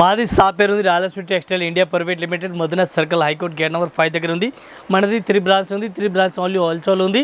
మాది సా పేరు ఉంది Rayalaseema textile India private limited. Madana circle high court gate number five దగ్గర ఉంది. మనది త్రీ బ్రాంచ్ ఉంది. త్రీ బ్రాంచ్ ఓన్లీ హోల్సేల్ ఉంది.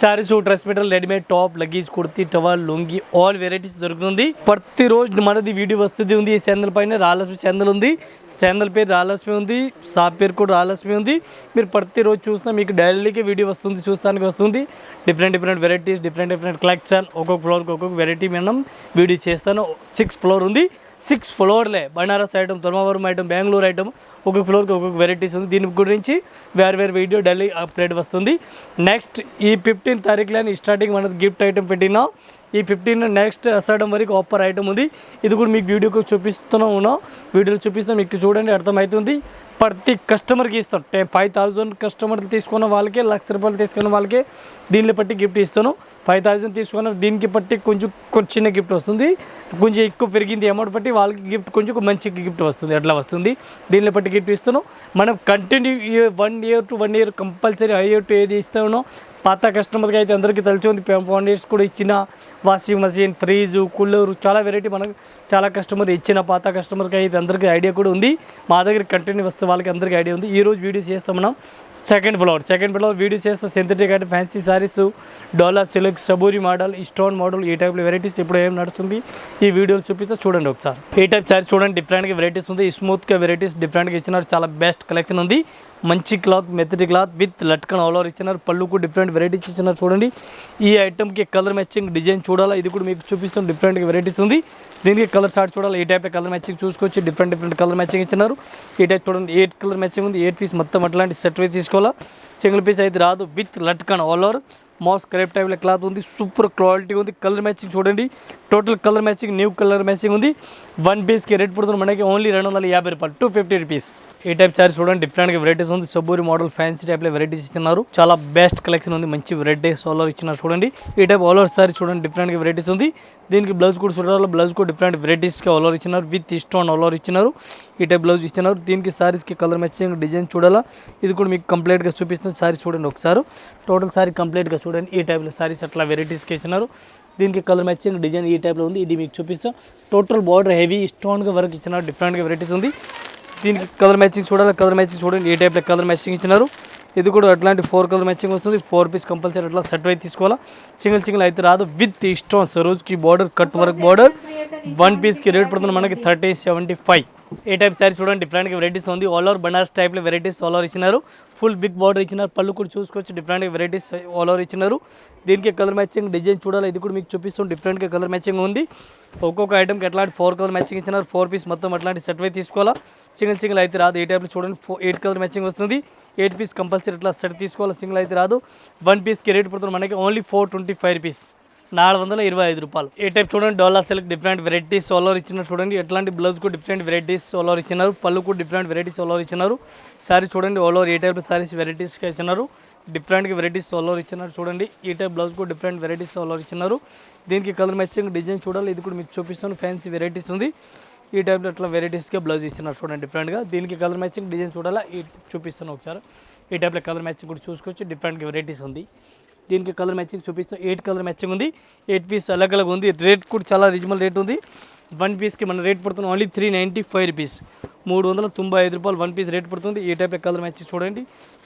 Saris dress material readymade top luggage kurti towel lungi all varieties దొరుకుతుంది. ప్రతిరోజు మనది వీడియో వస్తుంది ఉంది. ఈ ఛానల్ పైన రాయలసీమ ఛానల్ ఉంది. ఛానల్ పేరు రాయలసీమ ఉంది. షా పేరు కూడా రాయలసీమ ఉంది. మీరు ప్రతిరోజు చూసినా మీకు డైలీకి వీడియో వస్తుంది చూస్తానికి వస్తుంది. Different different varieties different different collection. ఒక్కొక్క ఫ్లోర్కి ఒక్కొక్క వెరైటీ మనం వీడియో చేస్తాను. సిక్స్ ఫ్లోర్ ఉంది. సిక్స్ ఫ్లోర్లే బనారస్ ఐటమ్ తులమవరం ఐటమ్ బెంగళూరు ఐటమ్ ఒక్కొక్క ఫ్లోర్కి ఒక్కొక్క వెరైటీస్ ఉంది. దీని గురించి వేరు వేరు వీడియో డైలీ అప్డేట్ వస్తుంది. నెక్స్ట్ ఈ ఫిఫ్టీన్ తారీఖులని స్టార్టింగ్ మనం గిఫ్ట్ ఐటెం పెట్టినాం ఈ ఫిఫ్టీన్ నెక్స్ట్ అసడం వరకు ఆఫర్ ఐటమ్ ఉంది. ఇది కూడా మీకు వీడియోకి చూపిస్తున్నాం ఉన్నాం వీడియోలో చూపిస్తాం మీకు చూడండి అర్థమవుతుంది ప్రతి కస్టమర్కి ఇస్తాం. టెన్ ఫైవ్ థౌజండ్ కస్టమర్లు తీసుకున్న వాళ్ళకే లక్ష రూపాయలు తీసుకున్న వాళ్ళకే దీన్ని బట్టి గిఫ్ట్ ఇస్తాను. ఫైవ్ థౌజండ్ తీసుకున్న దీనికి బట్టి కొంచెం కొంచెం చిన్న గిఫ్ట్ వస్తుంది. కొంచెం ఎక్కువ పెరిగింది అమౌంట్ బట్టి వాళ్ళకి గిఫ్ట్ కొంచెం మంచి గిఫ్ట్ వస్తుంది. అట్లా వస్తుంది. దీన్ని బట్టి గిఫ్ట్ ఇస్తాను మనం continue one year to one year compulsory I year to ఏది ఇస్తామో పాత కస్టమర్కి అయితే అందరికీ తెలిసి ఉంది. ఫౌండేషన్స్ కూడా ఇచ్చిన వాషింగ్ మెషిన్ ఫ్రిడ్జ్ కూలర్ చాలా వెరైటీ మనకు చాలా కస్టమర్ ఇచ్చిన పాత కస్టమర్కి అయితే అందరికీ ఐడియా కూడా ఉంది. మా దగ్గర కంటిన్యూ వస్తే వాళ్ళకి అందరికీ ఐడియా ఉంది. ఈ రోజు వీడియో చేస్తాం మనం. Second floor. Second floor video చేస్తే సింథటిక్ అంటే fancy saris Dola silk సబూరి model stone model ఈ టైప్ వెరైటీస్ ఇప్పుడు ఏం నడుస్తుంది? ఈ వీడియోలు చూపిస్తే చూడండి ఒకసారి. ఈ టైప్ శారీ చూడండి డిఫరెంట్గా వెరైటీస్ ఉంది. స్మూత్గా వెరైటీస్ డిఫరెంట్గా ఇచ్చినారు. చాలా బెస్ట్ కలెక్షన్ ఉంది. మంచి క్లాత్ మెత్తటి cloth with latkan all over ఇచ్చినారు. పళ్ళుకు డిఫరెంట్ వెరైటీస్ ఇచ్చినారు చూడండి. ఈ ఐటమ్కి కలర్ మ్యాచింగ్ డిజైన్ చూడాలా? ఇది కూడా మీకు చూపిస్తుంది డిఫరెంట్గా వెరైటీస్ ఉంది. దీనికి కలర్ షార్ట్ చూడాలి? ఈ టైప్ కలర్ మ్యాచింగ్ చూసుకోవచ్చు? డిఫరెంట్ డిఫరెంట్ కలర్ మ్యాచింగ్ ఇచ్చినారు. ఈ టైప్ చూడండి. ఎయిట్ కలర్ మ్యాచింగ్ ఉంది. ఎయిట్ పీస్ మొత్తం అట్లాంటి సెట్ అయితే తీసుకోవాలా? సింగిల్ పీస్ అయితే రాదు. With latkan all over moss crepe టైప్లో క్లాత్ ఉంది. సూపర్ క్వాలిటీ ఉంది. కలర్ మ్యాచింగ్ చూడండి. Total colour matching new colour matching ఉంది. వన్ పీస్కి రేట్ పడుతుంది మనకి ఓన్లీ రెండు వందల యాభై రూపాయలు టూ ఫిఫ్టీ రూపీస్ ఈ టైప్ చార్జ్ చూడండి డిఫరెంట్గా వెరైటీస్ ఉంది. సబ్బూరి మోడల్ ఫ్యాన్సీ టైప్లో వెరైటీస్ ఇస్తున్నారు. చాలా బెస్ట్ కలెక్షన్ ఉంది మంచి వెరైటీస్ ఆల్ ఇచ్చినారు చూడండి. ఈ టైప్ ఆల్ సారీ చూడండి డిఫరెంట్గా వెరైటీస్ ఉంది. దీనికి బ్లౌజ్ కూడా చూడాలి బ్లౌజ్ కూడా డిఫరెంట్ వెరైటీస్కి ఆల్ ఇచ్చినారు విత్ స్టోన్ ఆల్ఓవర్ ఇచ్చినారు. ఈ టైప్ బ్లౌజ్ ఇచ్చినారు. దీనికి సారీస్కి కలర్ మ్యాచింగ్ డిజైన్ చూడాలా? ఇది కూడా మీకు కంప్లీట్గా చూపిస్తుంది సారీ చూడండి ఒకసారి. టోటల్ సారీ కంప్లీట్గా చూడండి. ఈ టైప్లో సారీస్ అట్లా వెరైటీస్కి ఇచ్చినారు. దీనికి కలర్ మ్యాచింగ్ డిజైన్ ఈ టైప్లో ఉంది. ఇది మీకు చూపిస్తాం. టోటల్ బార్డర్ హెవీ స్టోన్గా వర్క్ ఇచ్చినారు. డిఫరెంట్గా వెరైటీస్ ఉంది. దీనికి కలర్ మ్యాచింగ్ చూడాలి. కలర్ మ్యాచింగ్ చూడండి. ఈ టైప్లో కలర్ మ్యాచింగ్ ఇచ్చినారు. ఇది కూడా అట్లాంటి ఫోర్ కలర్ మ్యాచింగ్ వస్తుంది. ఫోర్ పీస్ కంపల్సరీ అట్లా సెట్ అయితే తీసుకోవాలా. సింగిల్ సింగిల్ అయితే రాదు. విత్ స్టోన్స్ రోజుకి border cut work border one పీస్కి రేట్ పడుతుంది మనకి థర్టీ సెవెంటీ ఫైవ్ ఏ టైప్ సారీ చూడండి డిఫరెంట్గా వెరైటీస్ ఉంది. ఆల్ ఓవర్ బనారస్ టైప్లో వెరైటీస్ ఆల్ ఓవర్ ఇచ్చినారు. ఫుల్ బిగ్ బార్డర్ ఇచ్చినారు పళ్ళు కూడా చూసుకోవచ్చు డిఫరెంట్గా వెరైటీస్ ఆల్ ఓవర్ ఇచ్చినారు. దీనికి కలర్ మ్యాచింగ్ డిజైన్ చూడాలి ఇది కూడా మీకు చూపిస్తుంది డిఫరెంట్గా కలర్ మ్యాచింగ్ ఉంది. ఒక్కొక్క ఐటమ్కి ఎట్లాంటి ఫోర్ కలర్ మ్యాచింగ్ ఇచ్చినారు ఫోర్ పీస్ మొత్తం అట్లాంటి సెట్ అయితే తీసుకోవాలా. సింగిల్ సింగిల్ అయితే రాదు ఏ టైప్లో చూడండి ఎయిట్ కలర్ మ్యాచింగ్ వస్తుంది. ఎయిట్ పీస్ కంపల్సరీ ఇట్లా సెట్ తీసుకోవాలి సింగిల్ అయితే రాదు. వన్ పీస్కి రేట్ పడుతుంది మనకి only four twenty five rupees నాలుగు వందల ఇరవై ఐదు రూపాయలు. ఏ టైప్ చూడండి Dola silk different varieties solar ఇచ్చినారు చూడండి. ఎట్లాంటి బ్లౌజ్ కూడా డిఫరెంట్ వెరైటీస్ సోలర్ ఇచ్చినారు. పళ్ళు కూడా డిఫరెంట్ వెరైటీస్ సోలర్ ఇచ్చినారు. సారీ చూడండి ఆల్ ఓవర్ ఏ టైప్ సారీస్ వెరైటీస్గా ఇచ్చినారు. డిఫరెంట్గా వెరైటీస్ సోలర్ ఇచ్చినారు చూడండి. ఈ టైప్ బ్లౌజ్ కూడా డిఫరెంట్ వెరైటీస్ సోలర్ ఇచ్చినారు. దీనికి కలర్ మ్యాచింగ్ డిజైన్ చూడాలి. ఇది కూడా మీకు చూపిస్తాను. ఫ్యాన్సీ వెరైటీస్ ఉంది. ఈ టైప్లో అట్లా వెరైటీస్గా బ్లౌజ్ ఇస్తున్నారు చూడండి డిఫరెంట్గా దీనికి కలర్ మ్యాచింగ్ డిజైన్ చూడాలా? ఈ చూపిస్తాను ఒకసారి. ఈ టైప్లో కలర్ మ్యాచింగ్ కూడా చూసుకోవచ్చు. డిఫరెంట్గా వెరైటీస్ ఉంది. దీనికి కలర్ మ్యాచింగ్ చూపిస్తాం ఎయిట్ కలర్ మ్యాచింగ్ ఉంది. ఎయిట్ పీస్ అలగ్ అలగ్ ఉంది. రేట్ కూడా చాలా రీజనబుల్ రేట్ ఉంది. వన్ పీస్కి మన రేట్ పడుతుంది only three ninety five rupees. మూడు వందల తొంభై ఐదు రూపాయలు వన్ పీస్ రేట్ పడుతుంది. ఈ టైప్ కలర్ మ్యాచింగ్ చూడండి.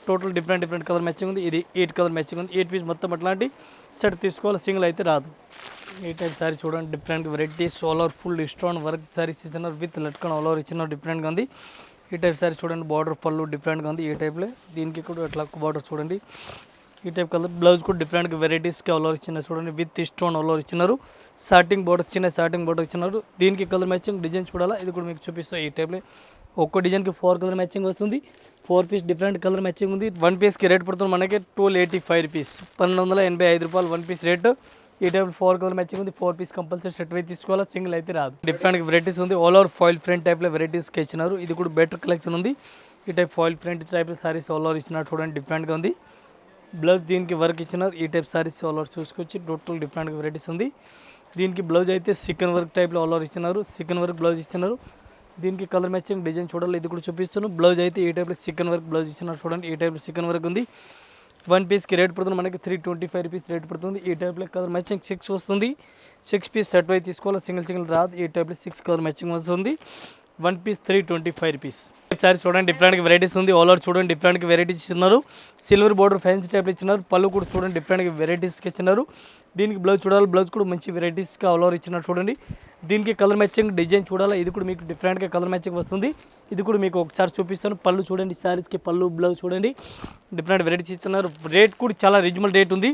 Total different different colour matching ఉంది. ఇది ఎయిట్ కలర్ మ్యాచింగ్ ఉంది. ఎయిట్ పీస్ మొత్తం అట్లాంటి సెట్ తీసుకోవాలి. సింగిల్ అయితే రాదు. ఈ టైప్ సారీ చూడండి. Different variety. Solar full stone work saris ఇచ్చినారు విత్ లట్కన్ ఆల్ ఓవర్ ఇచ్చినారు డిఫరెంట్గా ఉంది. ఈ టైప్ సారీ చూడండి. బార్డర్ పళ్ళు డిఫరెంట్గా ఉంది. ఈ టైప్లో దీనికి కూడా అట్లా బార్డర్ చూడండి. ఈ టైప్ కలర్. బ్లౌజ్ కూడా డిఫరెంట్ వెరైటీస్కి ఆల్ ఇచ్చినారు చూడండి. విత్ స్టోన్ ఆల్ ఇచ్చినారు. సాటింగ్ బోర్డర్ చిన్న సాటింగ్ బోర్డర్ ఇచ్చినారు. దీనికి కలర్ మ్యాచింగ్ డిజైన్ చూడాలా? ఇది కూడా మీకు చూపిస్తాను ఈ టైప్లో ఒక్కో డిజైన్కి ఫోర్ కలర్ మ్యాచింగ్ వస్తుంది. Four piece different colour matching ఉంది. వన్ పీస్కి రేట్ పడుతుంది మనకి ట్వెల్వ్ ఎయిటీ ఫైవ్ రూపీస్ పన్నెండు వందల ఎనభై ఐదు రూపాయలు వన్ పీస్ రేటు ఈ టైప్ ఫోర్ కలర్ మ్యాచింగ్ ఉంది. ఫోర్ పీస్ కంపల్సరీ సెట్ అయితే తీసుకోవాలా? సింగిల్ అయితే రాదు. డిఫరెంట్ వెరైటీస్ ఉంది. ఆల్ ఓవర్ ఫాయిల్ ఫ్రంట్ టైప్లో వెరైటీస్కి ఇచ్చినారు. ఇది కూడా బెటర్ కలెక్షన్ ఉంది. ఈ type foil front type saris all over ఇచ్చినారు చూడండి. డిఫరెంట్గా ఉంది. బ్లౌజ్ దీనికి వర్క్ ఇచ్చినారు ఈ టైప్ సారీస్ ఆల్ ఓవర్ చూసుకొచ్చి టోటల్ డిఫరెంట్ వెరైటీస్ ఉంది. దీనికి బ్లౌజ్ అయితే చికెన్ వర్క్ టైప్లో ఆల్ ఓవర్ ఇచ్చినారు. చికెన్ వర్క్ బ్లౌజ్ ఇచ్చినారు. దీనికి కలర్ మ్యాచింగ్ డిజైన్ చూడాలి ఇది కూడా చూపిస్తున్నాను. బ్లౌజ్ అయితే ఈ టైప్లో చికెన్ వర్క్ బ్లౌజ్ ఇచ్చినారు చూడండి ఈ టైప్లో చికెన్ వర్క్ ఉంది. వన్ పీస్కి రేట్ పడుతుంది మనకి three twenty five rupees rate పడుతుంది. ఈ టైప్లో కలర్ మ్యాచింగ్ సిక్స్ వస్తుంది. సిక్స్ పీస్ సెట్ అయితే తీసుకోవాలి సింగిల్ సింగిల్ రాదు. ఈ టైప్లో సిక్స్ కలర్ మ్యాచింగ్ వస్తుంది. One piece three twenty five rupees. Sari చూడండి డిఫరెంట్ వెరైటీస్ ఉంది. ఆల్ ఓవర్ చూడండి డిఫరెంట్ వెరైటీస్ ఇచ్చినారు. సిల్వర్ బోర్డర్ ఫ్యాన్సీ టైప్ ఇచ్చినారు. పళ్ళు కూడా చూడండి డిఫరెంట్ వెరైటీస్కి ఇచ్చినారు. దీనికి బ్లౌజ్ చూడాలి బ్లౌజ్ కూడా మంచి వెరైటీస్గా ఆల్ ఓవర్ ఇచ్చినారు చూడండి. దీనికి కలర్ మ్యాచింగ్ డిజైన్ చూడాలి? ఇది కూడా మీకు డిఫరెంట్గా కలర్ మ్యాచింగ్ వస్తుంది. ఇది కూడా మీకు ఒకసారి చూపిస్తాను. పళ్ళు చూడండి శారీస్కి పళ్ళు బ్లౌజ్ చూడండి. డిఫరెంట్ వెరైటీస్ ఇస్తున్నారు రేట్ కూడా చాలా రీజనబుల్ రేట్ ఉంది.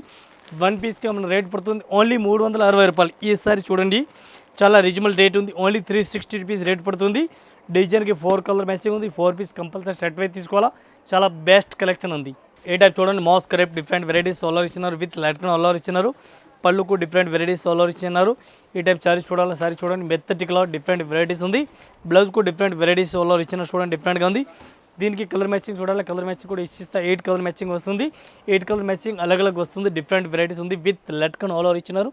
వన్ పీస్కి మన రేట్ పడుతుంది? ఓన్లీ మూడు వందల అరవై రూపాయలు. ఈసారి చూడండి. చాలా రీజనబుల్ రేట్ ఉంది. Only three sixty rupees rate పడుతుంది. డిజైన్కి ఫోర్ కలర్ మ్యాచింగ్ ఉంది. ఫోర్ పీస్ కంపల్సరీ సెట్ వైపు తీసుకోవాలా. చాలా బెస్ట్ కలెక్షన్ ఉంది. ఏ టైప్ చూడండి. మాస్ క్రేప్ డిఫరెంట్ వెరైటీస్ సోలార్ ఇచ్చినారు. విత్ లైట్ ఆల్ఆర్ ఇచ్చినారు. పళ్ళుకు డిఫరెంట్ వెరైటీస్ సోలార్ ఇచ్చినారు. ఈ టైప్ సారీస్ చూడాలి? సారీ చూడండి. మెత్తటి కలర్ డిఫరెంట్ వెరైటీస్ ఉంది బ్లౌజ్కు డిఫరెంట్ వెరైటీస్ సోలార్ ఇచ్చిన చూడండి డిఫరెంట్గా ఉంది. దీనికి కలర్ మ్యాచింగ్ చూడాలి. కలర్ మ్యాచింగ్ కూడా ఇచ్చిస్తా. ఎయిట్ కలర్ మ్యాచింగ్ వస్తుంది. ఎయిట్ కలర్ మ్యాచింగ్ అలగ్ అలగ్ వస్తుంది. డిఫరెంట్ వెరైటీస్ ఉంది. విత్ లెట్కన్ ఆల్ ఓవర్ ఇచ్చినారు.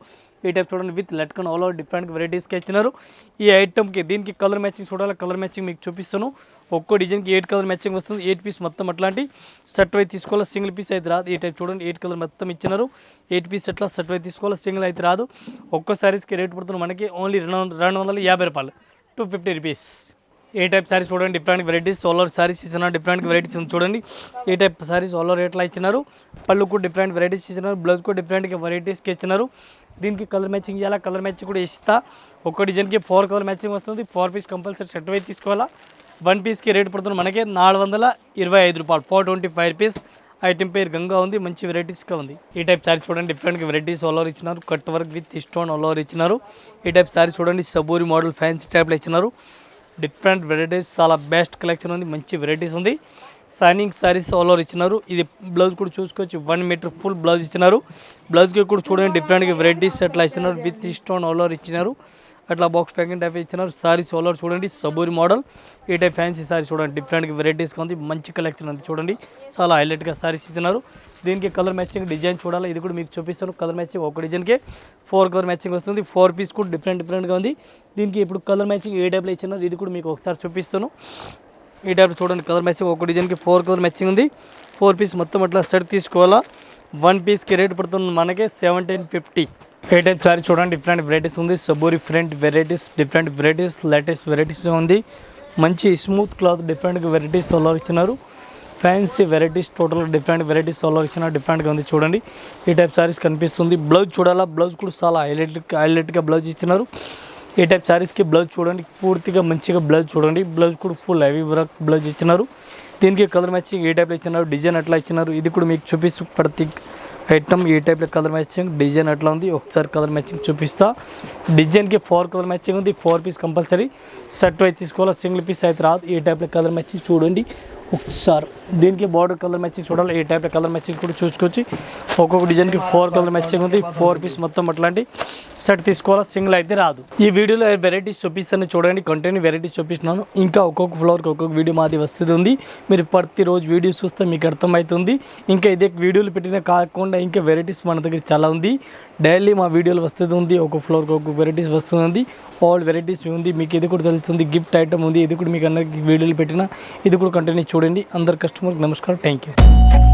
ఈ టైప్ చూడండి. విత్ లెట్కన్ ఆల్ ఓవర్ డిఫరెంట్ వెరైటీస్కి ఇచ్చినారు. ఈ ఐటమ్కి దీనికి కలర్ మ్యాచింగ్ చూడాలి. కలర్ మ్యాచింగ్ మీకు చూపిస్తాను. ఒక్కో డిజైన్కి ఎయిట్ కలర్ మ్యాచింగ్ వస్తుంది. ఎయిట్ పీస్ మొత్తం అట్లాంటి సెట్ అయితే తీసుకోవాలి? సింగిల్ పీస్ అయితే రాదు. ఈ టైప్ చూడండి. ఎయిట్ కలర్ మొత్తం ఇచ్చినారు. ఎయిట్ పీస్ అట్లా సెట్ అయితే తీసుకోవాలి? సింగిల్ అయితే రాదు. ఒక్కో సారీస్కి రేట్ పడుతుంది మనకి ఓన్లీ రెండు రెండు వందల యాభై రూపాయలు. Two fifty rupees. ఏ టైప్ సారీస్ చూడండి డిఫరెంట్ వెరైటీస్ సోలార్ సారీస్ ఇచ్చినారు డిఫరెంట్ వెరైటీస్ చూడండి. ఏ టైప్ సారీస్ సోలార్ ఎట్లా ఇచ్చినారు? పళ్ళు కూడా డిఫరెంట్ వెరైటీస్ ఇచ్చినారు బ్లౌజ్కు డిఫరెంట్ వెరైటీస్కి ఇచ్చినారు. దీనికి కలర్ మ్యాచింగ్ చేయాలా? కలర్ మ్యాచింగ్ కూడా ఇస్తా. ఒక్క డిజైన్కి ఫోర్ కలర్ మ్యాచింగ్ వస్తుంది. ఫోర్ పీస్ కంపల్సరీ షర్ట్ వైపు తీసుకోవాలా? వన్ పీస్కి రేట్ పడుతుంది మనకి నాలుగు వందల ఇరవై ఐదు రూపాయలు. Four twenty five rupees item పేరు గంగా ఉంది మంచి వెరైటీస్గా ఉంది. ఈ టైప్ సారీ చూడండి డిఫరెంట్ వెరైటీస్ ఆల్ ఓవర్ ఇచ్చినారు. Cut work with stone all over ఇచ్చినారు. ఈ టైప్ సారీ చూడండి సబూరి మోడల్ ఫ్యాన్సీ టైప్లో ఇచ్చినారు. డిఫరెంట్ వెరైటీస్ చాలా బెస్ట్ కలెక్షన్ ఉంది మంచి వెరైటీస్ ఉంది. సైనింగ్ సారీస్ ఆల్ ఓవర్ ఇచ్చినారు. ఇది బ్లౌజ్ కూడా చూసుకోవచ్చు. వన్ మీటర్ ఫుల్ బ్లౌజ్ ఇచ్చినారు. బ్లౌజ్కి కూడా చూడండి డిఫరెంట్గా వెరైటీస్ అట్లా ఇచ్చినారు. విత్ స్టోన్ ఆల్ ఓవర్ ఇచ్చినారు. అట్లా బాక్స్ ప్యాకింగ్ టైప్ ఇచ్చినారు. సారీస్ ఆల్ చూడండి సబూరి మోడల్ ఈ టైప్ ఫ్యాన్సీ సారీ చూడండి. డిఫరెంట్గా వెరైటీస్గా ఉంది. మంచి కలెక్షన్ ఉంది చూడండి. చాలా హైలైట్గా సారీస్ ఇచ్చినారు. దీనికి కలర్ మ్యాచింగ్ డిజైన్ చూడాలి. ఇది కూడా మీకు చూపిస్తాను. కలర్ మ్యాచింగ్ ఒక డిజైన్కి ఫోర్ కలర్ మ్యాచింగ్ వస్తుంది. ఫోర్ పీస్ కూడా డిఫరెంట్ డిఫరెంట్గా ఉంది. దీనికి ఇప్పుడు కలర్ మ్యాచింగ్ ఏ టైప్లో ఇచ్చినారు? ఇది కూడా మీకు ఒకసారి చూపిస్తాను. ఈ టైప్ చూడండి. కలర్ మ్యాచింగ్ ఒక డిజైన్కి ఫోర్ కలర్ మ్యాచింగ్ ఉంది. ఫోర్ పీస్ మొత్తం అట్లా సెట్ తీసుకోవాలా. వన్ పీస్కి రేట్ పడుతుంది మనకి సెవెంటీన్ ఫిఫ్టీ ఏ టైప్ సారీ చూడండి డిఫరెంట్ వెరైటీస్ ఉంది సబ్బు different varieties different varieties latest varieties ఉంది మంచి స్మూత్ క్లాత్ డిఫరెంట్ వెరైటీస్ సోలార్ ఇచ్చినారు fancy varieties total different varieties solar ఇచ్చిన డిఫరెంట్గా ఉంది చూడండి ఈ టైప్ సారీస్ కనిపిస్తుంది బ్లౌజ్ చూడాలా బ్లౌజ్ కూడా చాలా హైలైట్ హైలైట్గా బ్లౌజ్ ఇచ్చినారు ఈ టైప్ శారీస్కి బ్లౌజ్ చూడండి పూర్తిగా మంచిగా బ్లౌజ్ చూడండి బ్లౌజ్ కూడా ఫుల్ హెవీ వర్క్ బ్లౌజ్ ఇచ్చినారు దీనికి కలర్ మ్యాచింగ్ ఏ టైప్లో ఇచ్చినారు డిజైన్ అట్లా ఇచ్చినారు ఇది కూడా మీకు చూపిస్తూ ప్రతి ఐటమ్ ఈ టైప్లో కలర్ మ్యాచింగ్ డిజైన్ అట్లా ఉంది. ఒకసారి కలర్ మ్యాచింగ్ చూపిస్తా. డిజైన్కి ఫోర్ కలర్ మ్యాచింగ్ ఉంది. Four piece compulsory. సెట్ అయితే తీసుకోవాలి? సింగిల్ పీస్ అయితే రాదు. ఈ టైప్లో కలర్ మ్యాచింగ్ చూడండి. ఒకసారి దీనికి బార్డర్ కలర్ మ్యాచింగ్ చూడాలి. ఏ టైప్లో కలర్ మ్యాచింగ్ కూడా చూసుకోవచ్చు. ఒక్కొక్క డిజైన్కి ఫోర్ కలర్ మ్యాచింగ్ ఉంది. ఫోర్ పీస్ మొత్తం అట్లాంటి. సెట్ తీసుకోవాలా? సింగిల్ అయితే రాదు. ఈ వీడియోలో వెరైటీస్ చూపిస్తాను. చూడండి కంటెంట్ వెరైటీస్ చూపిస్తున్నాను. ఇంకా ఒక్కొక్క ఫ్లోర్కి ఒక్కొక్క వీడియో మాది వస్తుంది. ఉంది. మీరు ప్రతిరోజు వీడియోస్ చూస్తే మీకు అర్థమవుతుంది. ఇంకా ఇదే వీడియోలు పెట్టిన కాకుండా ఇంకా వెరైటీస్ మన దగ్గర చాలా ఉంది. డైలీ మా వీడియోలు వస్తుంది. ఉంది. ఒక ఫ్లోర్కి ఒక్కొక్క వెరైటీస్ వస్తుంది. ఆల్ వెరైటీస్ ఉంది. మీకు ఇది కూడా తెలుస్తుంది. గిఫ్ట్ ఐటమ్ ఉంది. ఇది కూడా మీకు అందరికీ వీడియోలు పెట్టిన ఇది కూడా కంటిన్యూ చూడండి. అందరు కస్టమర్కి నమస్కారం. Thank you